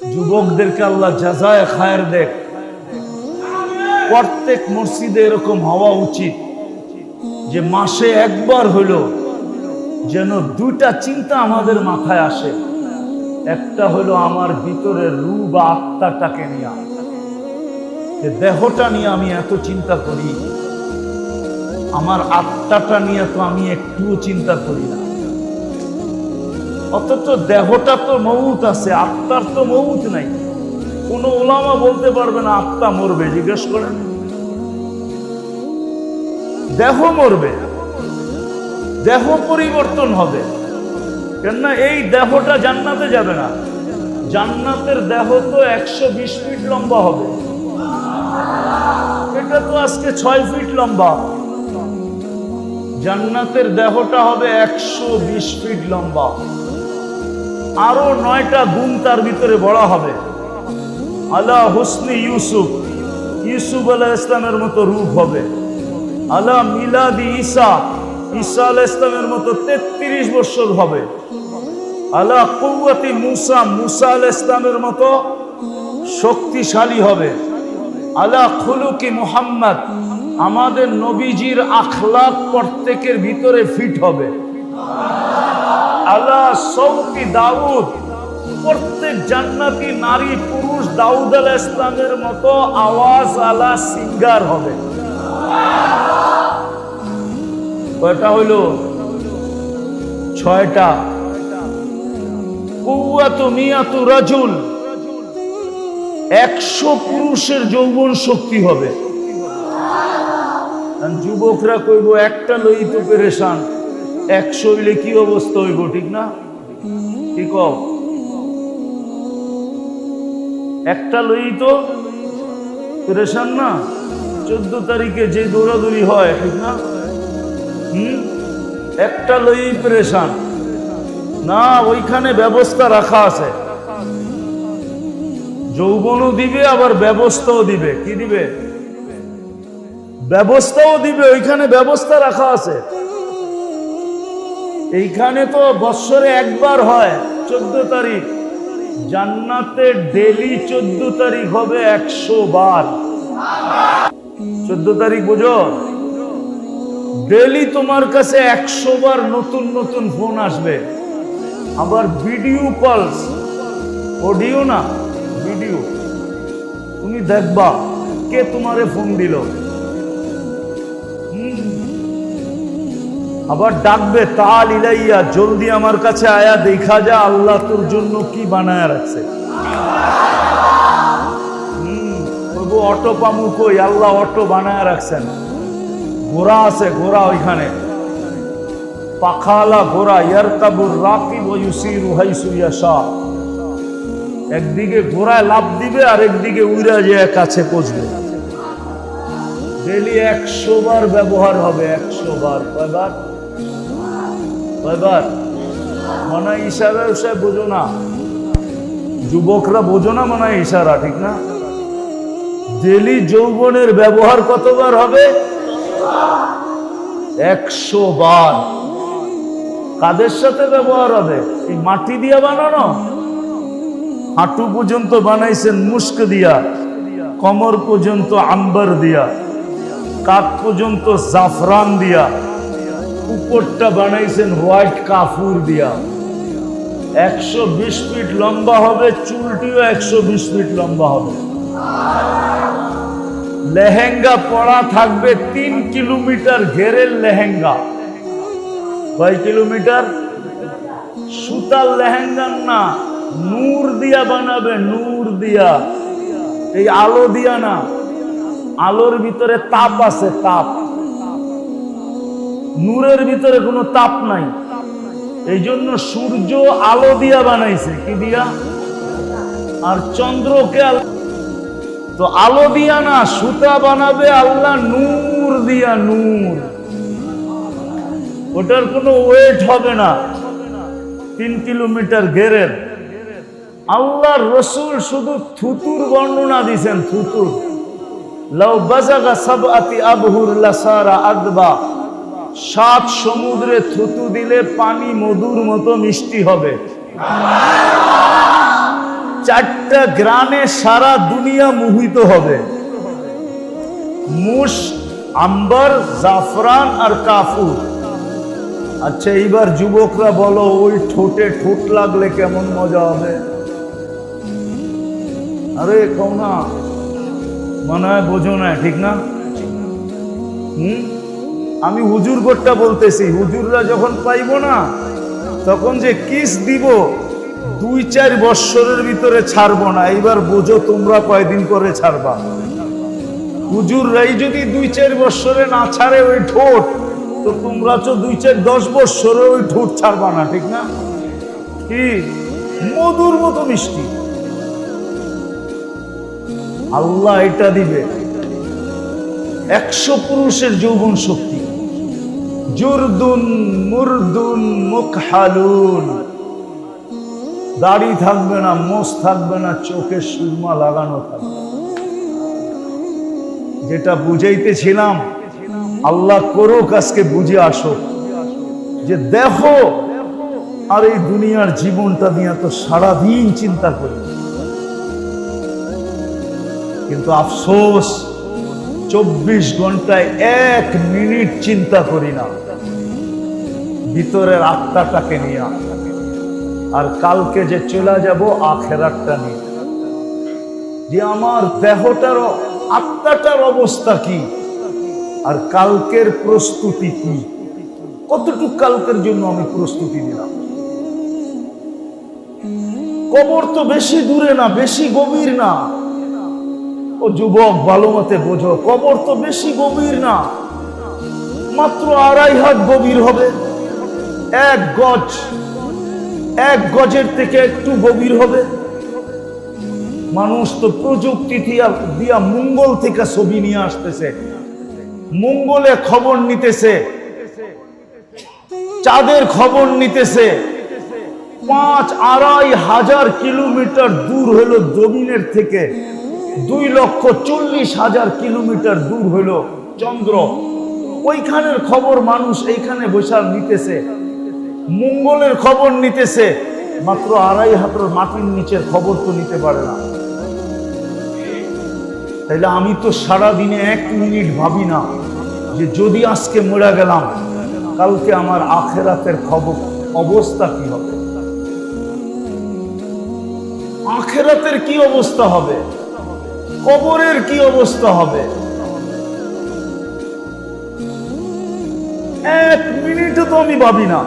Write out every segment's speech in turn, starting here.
যুবকদেরকে আল্লাহ জাজায় খায়ের দেখ। প্রত্যেক মসজিদে এরকম হওয়া উচিত যে মাসে একবার হলো যেন দুইটা চিন্তা আমাদের মাথায় আসে। একটা হলো আমার ভিতরে রু বা আত্মাটাকে নিয়ে। দেহটা নিয়ে আমি এত চিন্তা করি, আমার আত্মাটা নিয়ে তো আমি একটুও চিন্তা করি না। অথচ দেহটা তো মৌত আছে, আত্মার তো মৌত নাই। কোনো ওলামা বলতে পারবে না, আত্মা মরবে, জিজ্ঞেস করেন। দেহ মরবে, দেহ পরিবর্তন হবে। কেননা এই দেহটা জান্নাতে যাবে না। জান্নাতের দেহ তো একশো বিশ ফিট লম্বা হবে। এটা তো আজকে ছয় ফিট লম্বা। জান্নাতের দেহটা হবে একশো বিশ ফিট লম্বা। আরও নয়টা গুণ তার ভিতরে বড় হবে। আল্লাহ হুসনি ইউসুফ। ইউসুফ আলাহ ইসলামের মতো রূপ হবে। আল্লাহ মিলাদি ঈসা। ঈসা আলাহ ইসলামের মতো তেত্রিশ বছর হবে। আল্লাহ কৌয়াতি মুসা। মুসা আলাহ ইসলামের মতো শক্তিশালী হবে। আল্লাহ খুলুকি মুহাম্মদ। আমাদের নবীজির আখলাক প্রত্যেকের ভিতরে ফিট হবে। আল্লাহ সৌতি দাউদ। প্রত্যেক জান্নাতি নারী পুরুষ দাউদ আলাহ ইসলামের মতো আওয়াজ আলা সিঙ্গার হবে। কয়টা হইল? ছয়টা। কুয়াতু মিয়াতু রাজুল। একশো পুরুষের যৌবন শক্তি হবে। যুবকরা কইব, একটা লই তো পেরেশান। একশো হইলে কি অবস্থা হইব, ঠিক না? ঠিক একটা লই তো পেরেশান না? চোদ্দ তারিখে যে দৌড়াদৌড়ি হয়, ঠিক না? একটা লই প্রেশান। না, ওইখানে ব্যবস্থা রাখা আছে। যৌবনও দিবে, আবার ব্যবস্থাও দিবে। কি দিবে? ব্যবস্থাও দিবে, ওইখানে ব্যবস্থা রাখা আছে। এইখানে তো বৎসরে একবার হয়, চোদ্দ তারিখ। জান্নাতে ডেলি চোদ্দ তারিখ হবে একশো বার। চোদ্দ তারিখ বুঝো? ডেলি তোমার কাছে একশো বার নতুন নতুন ফোন আসবে। আবার ভিডিও কলস। অডিও না, ভিডিও। তুমি দেখবা কে তোমারে ফোন দিল। আবার ডাকবে, তাল ইলাইয়া, জলদি আমার কাছে আয়া, দেখা যা, আল্লাহ তোর জন্য কি বানায় রাখছে। অটো পামু কই? আল্লাহ অটো বানায় রাখছেন। ঘোড়া আছে, ঘোড়া ওইখানে। পাখালা ঘোড়া, ইয়ারকাবুর রাকিব ও ইউসিরু হাইসু ইয়াশা। একদিকে ঘোড়ায় লাভ দিবে, আর একদিকে উইরা যে কাছে পৌঁছবে। ডেলি একশো বার ব্যবহার হবে, একশো বার। কয়বার? কয়বার মনে ইশারা উষায় বোঝো না। যুবকরা বোঝো না মনে ইশারা, ঠিক না? ডেলি যৌবনের ব্যবহার কতবার হবে? একশো বার। কাদের সাথে ব্যবহার হবে? এই মাটি দিয়ে বানানো? হাঁটু পর্যন্ত বানাইছেন মুস্ক দিয়া, কমর পর্যন্ত আম্বার দিয়া, কাক পর্যন্ত জাফরান দিয়া। উপরটা বানাইছেন হোয়াইট কাফুর দিয়া। একশো বিশ ফিট লম্বা হবে, চুলটিও একশো বিশ ফিট লম্বা হবে। লেহেঙ্গা পরা থাকবে তিন কিলোমিটার ঘেরের লেহেঙ্গা। কয় কিলোমিটার? সুতার লেহেঙ্গা না, নূর দিয়া বানাবে, নূর দিয়া। এই আলো দিয়া না, আলোর ভিতরে তাপ আছে, তাপ। নূরের ভিতরে কোনো তাপ নাই। এই জন্য সূর্য আলো দিয়া বানাইছে। কি দিয়া? আর চন্দ্রকে তো আলো দিয়া না, সুতা বানাবে আল্লাহ নূর দিয়া নূর। ওটার কোনো ওয়েট হবে না। তিন কিলোমিটার ঘেরের। আল্লাহ রসুল শুধু থুতুর বর্ণনা দিছেন থুতুর। লাউ বাজাগা সাবআতি আবহুর লাসারা আদবা। সাত সমুদ্রে থুতু দিলে পানি মধুর মতো মিষ্টি হবে। চারটা গ্রামে সারা দুনিয়া মোহিত হবে। মুশ আম্বার, জাফরান আর কাফুর। আচ্ছা এইবার যুবকরা বলো, ওই ঠোঁটে ঠোঁট লাগলে কেমন মজা হবে? আরে, কও না। মনে হয় বোঝো না, ঠিক না? হুম? আমি হুজুর গোটটা বলতেছি, হুজুররা যখন পাইব না, তখন যে কিস দিব, দুই চার বৎসরের ভিতরে ছাড়বো না। এইবার বোঝো তোমরা কয়দিন করে ছাড়বা। হুজুররাই যদি দুই চার বৎসরে না ছাড়ে ওই ঠোঁট, তো তোমরা তো দুই চার দশ বৎসরে ওই ঠোঁট ছাড়বা না, ঠিক না? কি? মধুর মতো মিষ্টি। আল্লাহ এটা দিবে। একশো পুরুষের যৌবন শক্তি। জুরদুন, মুরদুন, মুখহালুন। দাড়ি থাকবে না, মোষ থাকবে না, চোখে সুরমা লাগানো থাকবে। যেটা বুঝাইতেছিলাম, আল্লাহ করুক আজকে বুঝে আসো যে দেখো আর এই দুনিয়ার জীবনটা নিয়ে তো সারাদিন চিন্তা করি। কিন্তু আফসোস চব্বিশ ঘন্টায় এক মিনিট চিন্তা করি না। ভিতরের আত্মাটাকে নিয়ে আর কালকে যে চলে যাব, আখেরাতটা নিয়ে যে আমার দেহটার আত্মাটার অবস্থা কি? আর কালকের প্রস্তুতি কি? কতটুক কালকের জন্য আমি প্রস্তুতি নিলাম? কবর তো বেশি দূরে না, বেশি গভীর না। ও যুবক, ভালো মতে বোঝো, কবর তো বেশি গভীর না। মাত্র আড়াই হাত গভীর হবে। এক গজ, এক গজের থেকে একটু গভীর হবে। মানুষ তো প্রযুক্তি দিয়া মঙ্গল থেকে ছবি নিয়ে আসতেছে। মঙ্গলে খবর নিতেছে। চাঁদের খবর নিতেছে। পাঁচ আড়াই হাজার কিলোমিটার দূর হলো জমিনের থেকে। দুই লক্ষ চল্লিশ হাজার কিলোমিটার দূর হলো চন্দ্র। ওইখানের খবর মানুষ এইখানে বসে নিতেছে। মঙ্গলের খবর নিতেছে। মাত্র আড়াই হাতের মাটির নিচের খবর তো নিতে পারে না। তাইলে আমি তো সারা দিনে এক মিনিট ভাবি না যে যদি আজকে মরে গেলাম, কালকে আমার আখেরাতের খবর অবস্থা কি হবে? আখেরাতের কি অবস্থা হবে? কবরের কি অবস্থা হবে? এক মিনিটও তো আমি ভাবি না।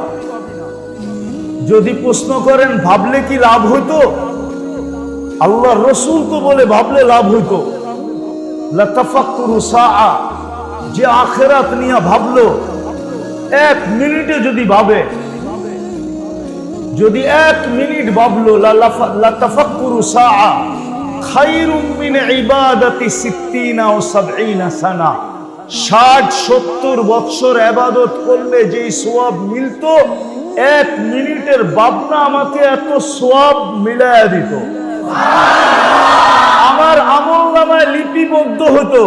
যদি প্রশ্ন করেন, ভাবলে কি লাভ হইতো? আল্লাহ রসুল তো বলে, ভাবলে লাভ হইতো। যে আখেরাত নিয়ে ভাবলো, এক মিনিটে যদি ভাবে, যদি এক মিনিট ভাবলো, লালাফা- লাতাফাক্কুরু সাআ, খায়রুম মিন ইবাদাতি সিত্তিনা ও সাবঈনা সানা। ষাট সত্তর বৎসর আবাদত করলে যেই সোয়াব মিলতো এক মিনিটের বাবনা আমাকে এত সোয়াব মিলায়া দিত। আমার আমল নামায় লিপিবদ্ধ হতো।